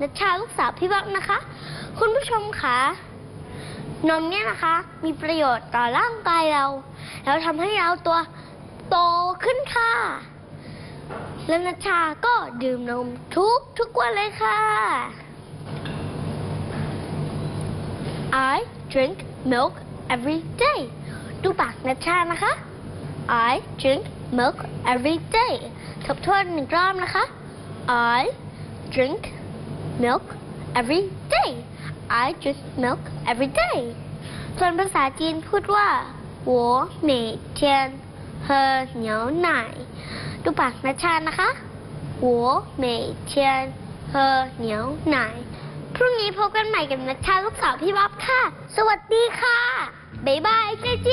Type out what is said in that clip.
นัชชาลูกสาวพี่บ๊อบนะคะ คุณผู้ชมคะนมเนี่ยนะคะ มีประโยชน์ต่อร่างกายเรา แล้วทำให้เราตัวโตขึ้นค่ะ และนัชชาก็ดื่มนมทุกทุกวันเลยค่ะ I drink milk every day ดูปากนัชชานะคะ I drink milk every day ทบทวนหนึ่งรอบนะคะ I drink milk every day I drink milk every day ส่วนภาษาจีนพูดว่า我每天喝牛奶ดูปากนัชชานะคะ我每天喝牛奶พรุ่งนี้พบกันใหม่กับนัชชาลูกสาวพี่บ๊อบค่ะ สวัสดีค่ะ บ๊ายบายเจ๊เจียน